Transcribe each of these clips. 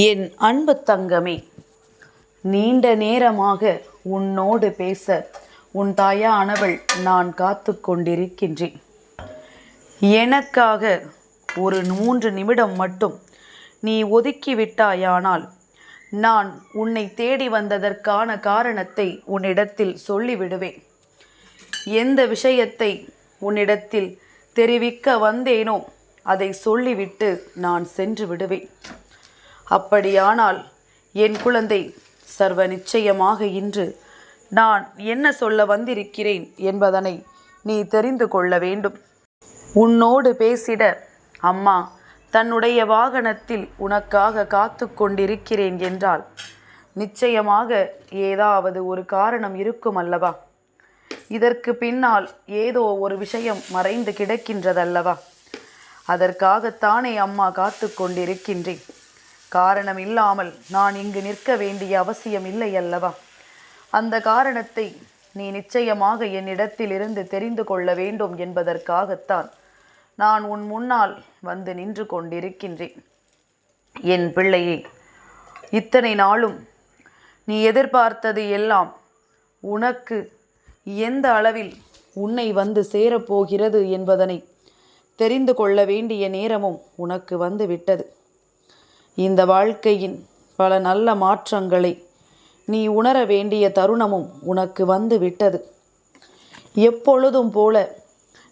என் அன்பு தங்கமே நீண்ட நேரமாக உன்னோடு பேச உன் தாயானவள் நான் காத்து கொண்டிருக்கின்றேன். எனக்காக ஒரு மூன்று நிமிடம் மட்டும் நீ ஒதுக்கிவிட்டாயானால் நான் உன்னை தேடி வந்ததற்கான காரணத்தை உன்னிடத்தில் சொல்லிவிடுவேன். எந்த விஷயத்தை உன்னிடத்தில் தெரிவிக்க வந்தேனோ அதை சொல்லிவிட்டு நான் சென்று விடுவேன். அப்படியானால் என் குழந்தை சர்வ நிச்சயமாக இன்று நான் என்ன சொல்ல வந்திருக்கிறேன் என்பதனை நீ தெரிந்து கொள்ள வேண்டும். உன்னோடு பேசிட அம்மா தன்னுடைய வாகனத்தில் உனக்காக காத்து கொண்டிருக்கிறேன் என்றால் நிச்சயமாக ஏதாவது ஒரு காரணம் இருக்கும் அல்லவா? இதற்கு பின்னால் ஏதோ ஒரு விஷயம் மறைந்து கிடக்கின்றதல்லவா? அதற்காகத்தானே அம்மா காத்து கொண்டிருக்கின்றேன். காரணம் இல்லாமல் நான் இங்கு நிற்க வேண்டிய அவசியம் இல்லை அல்லவா அந்த காரணத்தை நீ நிச்சயமாக என்னிடத்திலிருந்து தெரிந்து கொள்ள வேண்டும் என்பதற்காகத்தான் நான் உன் முன்னால் வந்து நின்று கொண்டிருக்கின்றேன். என் பிள்ளையே இத்தனை நாளும் நீ எதிர்பார்த்தது எல்லாம் உனக்கு எந்த அளவில் உன்னை வந்து சேரப்போகிறது என்பதனை தெரிந்து கொள்ள வேண்டிய நேரமும் உனக்கு வந்து விட்டது. இந்த வாழ்க்கையின் பல நல்ல மாற்றங்களை நீ உணர வேண்டிய தருணமும் உனக்கு வந்து விட்டது. எப்பொழுதும் போல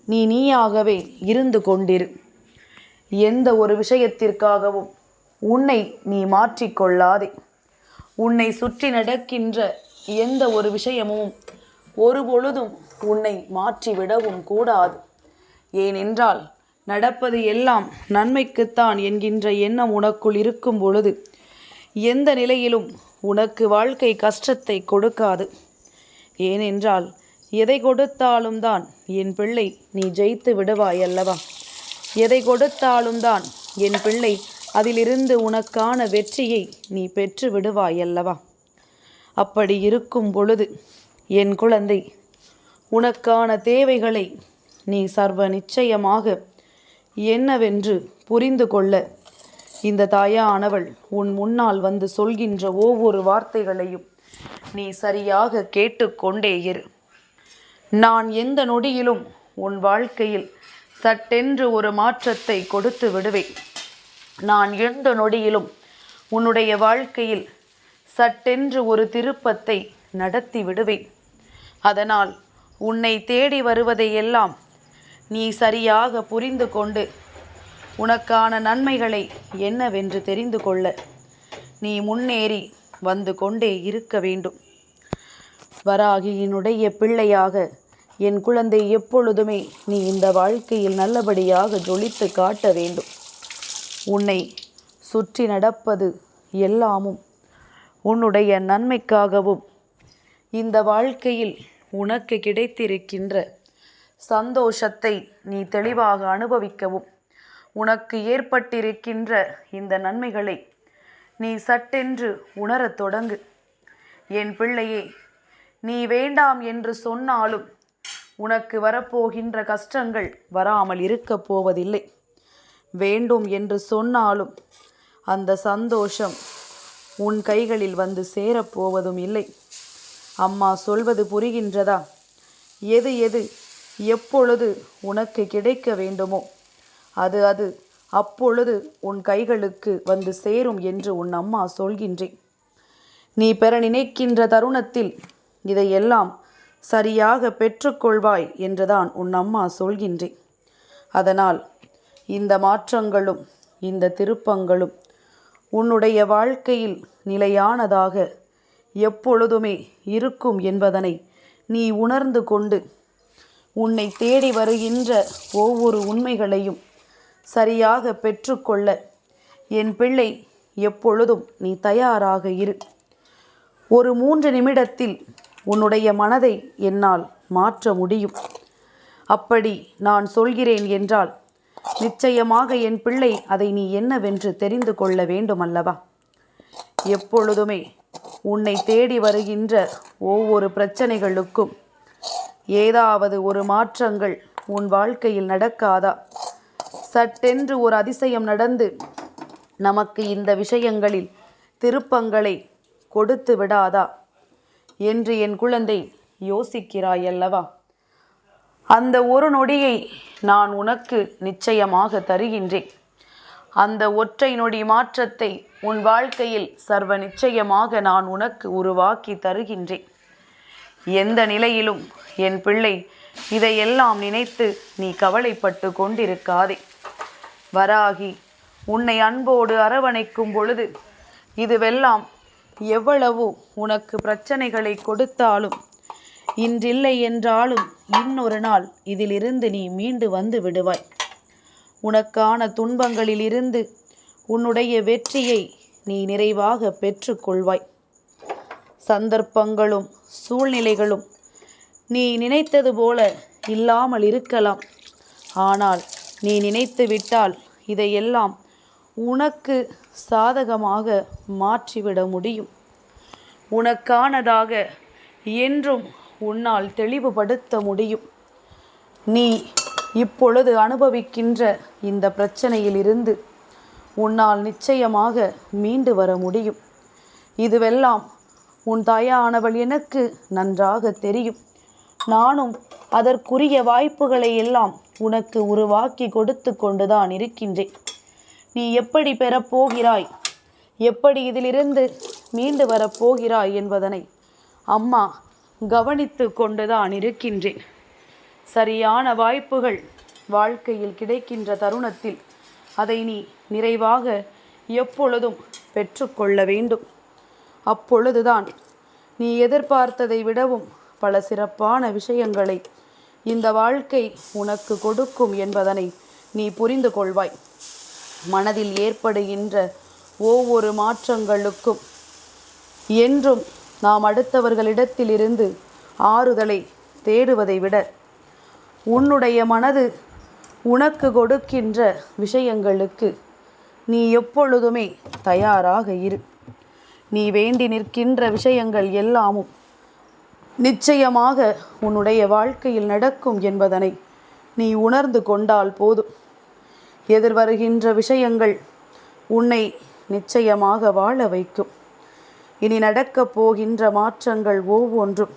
நீ நீயாகவே இருந்து கொண்டிரு. எந்த ஒரு விஷயத்திற்காகவும் உன்னை நீ மாற்றிக்கொள்ளாதே உன்னை சுற்றி நடக்கின்ற எந்த ஒரு விஷயமும் ஒரு பொழுதும் உன்னை மாற்றிவிடவும் கூடாது. ஏனென்றால் நடப்பது எல்லாம் நன்மைக்குத்தான் என்கின்ற எண்ணம் உனக்குள் இருக்கும் பொழுது எந்த நிலையிலும் உனக்கு வாழ்க்கை கஷ்டத்தை கொடுக்காது. ஏனென்றால் எதை கொடுத்தாலும் தான் என் பிள்ளை நீ ஜெயித்து விடுவாய் அல்லவா? எதை கொடுத்தாலும் தான் என் பிள்ளை அதிலிருந்து உனக்கான வெற்றியை நீ பெற்று விடுவாய் அல்லவா? அப்படி இருக்கும் பொழுது என் குழந்தை உனக்கான தேவைகளை நீ சர்வ நிச்சயமாக என்னவென்று புரிந்து கொள்ள. இந்த தாயானவள் உன் முன்னால் வந்து சொல்கின்ற ஒவ்வொரு வார்த்தைகளையும் நீ சரியாக கேட்டுக்கொண்டே இரு. நான் எந்த நொடியிலும் உன் வாழ்க்கையில் சட்டென்று ஒரு மாற்றத்தை கொடுத்து விடுவேன். நான் எந்த நொடியிலும் உன்னுடைய வாழ்க்கையில் சட்டென்று ஒரு திருப்பத்தை நடத்தி விடுவேன். அதனால் உன்னை தேடி வருவதையெல்லாம் நீ சரியாக புரிந்து கொண்டு உனக்கான நன்மைகளை என்னவென்று தெரிந்து கொள்ள. நீ முன்னேறி வந்து கொண்டே இருக்க வேண்டும். வராகியினுடைய பிள்ளையாக என் குழந்தை எப்பொழுதுமே நீ இந்த வாழ்க்கையில் நல்லபடியாக ஜொலித்து காட்ட வேண்டும். உன்னை சுற்றி நடப்பது எல்லாமும் உன்னுடைய நன்மைக்காகவும் இந்த வாழ்க்கையில் உனக்கு கிடைத்திருக்கின்ற சந்தோஷத்தை நீ தெளிவாக அனுபவிக்கவும். உனக்கு ஏற்பட்டிருக்கின்ற இந்த நன்மைகளை நீ சட்டென்று உணரத் தொடங்கு. என் பிள்ளையே நீ வேண்டாம் என்று சொன்னாலும் உனக்கு வரப்போகின்ற கஷ்டங்கள் வராமல் இருக்கப் போவதில்லை. வேண்டும் என்று சொன்னாலும் அந்த சந்தோஷம் உன் கைகளில் வந்து சேரப்போவதும் இல்லை. அம்மா சொல்வது புரிகின்றதா? எது எது எப்பொழுது உனக்கு கிடைக்க வேண்டுமோ அது அது அப்பொழுது உன் கைகளுக்கு வந்து சேரும் என்று உன் அம்மா சொல்கின்றேன். நீ பெற நினைக்கின்ற தருணத்தில் இதையெல்லாம் சரியாக பெற்றுக்கொள்வாய் என்றுதான் உன் அம்மா சொல்கின்றேன். அதனால் இந்த மாற்றங்களும் இந்த திருப்பங்களும் உன்னுடைய வாழ்க்கையில் நிலையானதாக எப்பொழுதுமே இருக்கும் என்பதனை நீ உணர்ந்து கொண்டு உன்னை தேடி வருகின்ற ஒவ்வொரு உண்மைகளையும் சரியாக பெற்றுக்கொள்ள என் பிள்ளை எப்பொழுதும் நீ தயாராக இரு. ஒரு மூன்று நிமிடத்தில் உன்னுடைய மனதை என்னால் மாற்ற முடியும். அப்படி நான் சொல்கிறேன் என்றால் நிச்சயமாக என் பிள்ளை அதை நீ என்னவென்று தெரிந்து கொள்ள வேண்டுமல்லவா? எப்பொழுதுமே உன்னை தேடி வருகின்ற ஒவ்வொரு பிரச்சனைகளுக்கும் ஏதாவது ஒரு மாற்றங்கள் உன் வாழ்க்கையில் நடக்காதா? சட்டென்று ஒரு அதிசயம் நடந்து நமக்கு இந்த விஷயங்களில் திருப்பங்களை கொடுத்து விடாதா? என்று என் குழந்தை யோசிக்கிறாய் அல்லவா? அந்த ஒரு நொடியை நான் உனக்கு நிச்சயமாக தருகின்றேன். அந்த ஒற்றை நொடி மாற்றத்தை உன் வாழ்க்கையில் சர்வ நிச்சயமாக நான் உனக்கு உருவாக்கி தருகின்றேன். எந்த நிலையிலும் என் பிள்ளை இதையெல்லாம் நினைத்து நீ கவலைப்பட்டு கொண்டிருக்காதே. வராகி உன்னை அன்போடு அரவணைக்கும் பொழுது இதுவெல்லாம் எவ்வளவு உனக்கு பிரச்சனைகளை கொடுத்தாலும் இன்றில்லை என்றாலும் இன்னொரு நாள் இதிலிருந்து நீ மீண்டு வந்து விடுவாய். உனக்கான துன்பங்களிலிருந்து உன்னுடைய வெற்றியை நீ நிறைவாக பெற்றுக்கொள்வாய் சந்தர்ப்பங்களும் சூழ்நிலைகளும் நீ நினைத்தது போல இல்லாமல் இருக்கலாம். ஆனால் நீ நினைத்து விட்டால் இதையெல்லாம் உனக்கு சாதகமாக மாற்றிவிட முடியும். உனக்கானதாக என்றும் உன்னால் தெளிவுபடுத்த முடியும். நீ இப்பொழுது அனுபவிக்கின்ற இந்த பிரச்சனையிலிருந்து உன்னால் நிச்சயமாக மீண்டு வர முடியும். இதுவெல்லாம் உன் தாயானவள் எனக்கு நன்றாக தெரியும். நானும் அதற்குரிய வாய்ப்புகளை எல்லாம் உனக்கு உருவாக்கி கொடுத்து கொண்டுதான் இருக்கின்றேன். நீ எப்படி பெறப்போகிறாய் எப்படி இதிலிருந்து மீண்டு வரப்போகிறாய் என்பதனை அம்மா கவனித்து கொண்டுதான் இருக்கின்றேன். சரியான வாய்ப்புகள் வாழ்க்கையில் கிடைக்கின்ற தருணத்தில் அதை நீ நிறைவாக எப்பொழுதும் பெற்றுக்கொள்ள வேண்டும். அப்பொழுதுதான் நீ எதிர்பார்த்ததை விடவும் பல சிறப்பான விஷயங்களை இந்த வாழ்க்கை உனக்கு கொடுக்கும் என்பதனை நீ புரிந்து கொள்வாய். மனதில் ஏற்படுகின்ற ஒவ்வொரு மாற்றங்களுக்கும் என்றும் நாம் அடுத்தவர்களிடத்திலிருந்து ஆறுதலை தேடுவதை விட உன்னுடைய மனது உனக்கு கொடுக்கின்ற விஷயங்களுக்கு நீ எப்பொழுதுமே தயாராக இரு. நீ வேண்டி நிற்கின்ற விஷயங்கள் எல்லாமும் நிச்சயமாக உன்னுடைய வாழ்க்கையில் நடக்கும் என்பதனை நீ உணர்ந்து கொண்டால் போதும். எதிர்வருகின்ற விஷயங்கள் உன்னை நிச்சயமாக வாழ வைக்கும். இனி நடக்கப் போகின்ற மாற்றங்கள் ஒவ்வொன்றும்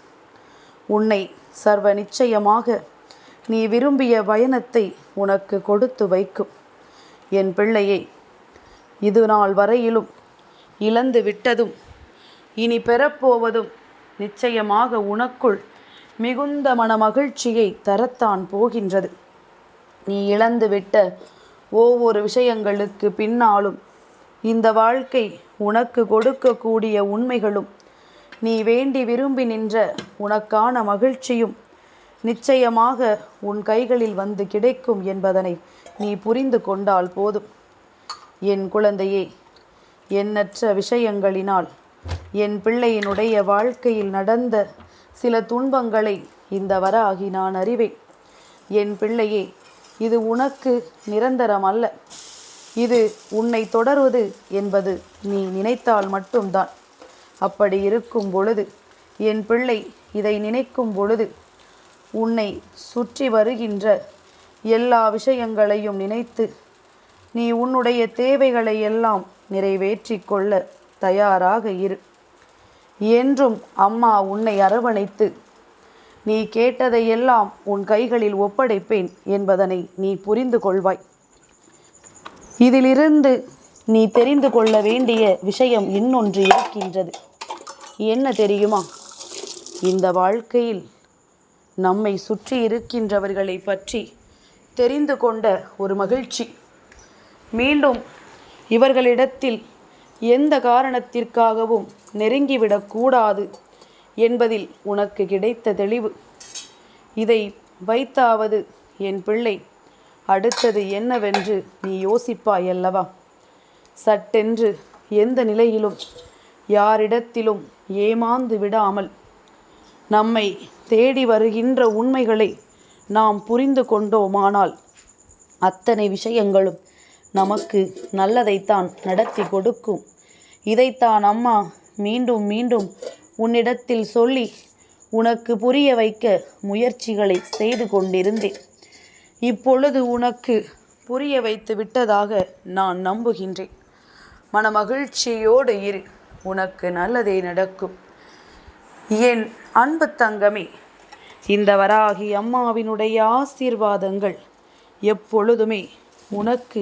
உன்னை சர்வ நிச்சயமாக நீ விரும்பிய பயணத்தை உனக்கு கொடுத்து வைக்கும். என் பிள்ளையை இது நாள் வரையிலும் இழந்து விட்டதும் இனி பெறப்போவதும் நிச்சயமாக உனக்குள் மிகுந்த மனமகிழ்ச்சியை தரத்தான் போகின்றது. நீ இழந்து விட்ட ஒவ்வொரு விஷயங்களுக்கு பின்னாலும் இந்த வாழ்க்கை உனக்கு கொடுக்கக்கூடிய உண்மைகளும் நீ வேண்டி விரும்பி நின்ற உனக்கான மகிழ்ச்சியும் நிச்சயமாக உன் கைகளில் வந்து கிடைக்கும் என்பதனை நீ புரிந்து கொண்டால் போதும். என் குழந்தையே எண்ணற்ற விஷயங்களினால். என் பிள்ளையினுடைய வாழ்க்கையில் நடந்த சில துன்பங்களை இந்த வராகி நான் அறிவேன். என் பிள்ளையே இது உனக்கு நிரந்தரம் அல்ல இது உன்னை தொடர்வது என்பது நீ நினைத்தால் மட்டும்தான். அப்படி இருக்கும் பொழுது என் பிள்ளை இதை நினைக்கும் பொழுது உன்னை சுற்றி வருகின்ற எல்லா விஷயங்களையும் நினைத்து நீ உன்னுடைய தேவைகளை எல்லாம் நிறைவேற்றி கொள்ள தயாராக இரு. என்றும் அம்மா உன்னை அரவணைத்து நீ கேட்டதையெல்லாம் உன் கைகளில் ஒப்படைப்பேன் என்பதனை நீ புரிந்து கொள்வாய். இதிலிருந்து நீ தெரிந்து கொள்ள வேண்டிய விஷயம் இன்னொன்று இருக்கின்றது. என்ன தெரியுமா? இந்த வாழ்க்கையில் நம்மை சுற்றி இருக்கின்றவர்களை பற்றி தெரிந்து கொண்ட ஒரு மகிழ்ச்சி. மீண்டும் இவர்களிடத்தில் எந்த காரணத்திற்காகவும் நெருங்கிவிடக்கூடாது என்பதில் உனக்கு கிடைத்த தெளிவு. இதை வைத்தாவது என் பிள்ளை. அடுத்தது என்னவென்று நீ யோசிப்பாய் அல்லவா சட்டென்று எந்த நிலையிலும் யாரிடத்திலும் ஏமாந்து விடாமல் நம்மை தேடி வருகின்ற உண்மைகளை நாம் புரிந்து கொண்டோமானால் அத்தனை விஷயங்களும் நமக்கு நல்லதைத்தான் நடத்தி கொடுக்கும். இதைத்தான் அம்மா மீண்டும் மீண்டும் உன்னிடத்தில் சொல்லி உனக்கு புரிய வைக்க முயற்சிகளை செய்து கொண்டிருந்தேன். இப்பொழுது உனக்கு புரிய வைத்து விட்டதாக நான் நம்புகின்றேன். மனமகிழ்ச்சியோடு இரு உனக்கு நல்லதே நடக்கும். என் அன்பு தங்கமே இந்த வராகி அம்மாவினுடைய ஆசீர்வாதங்கள் எப்பொழுதுமே உனக்கு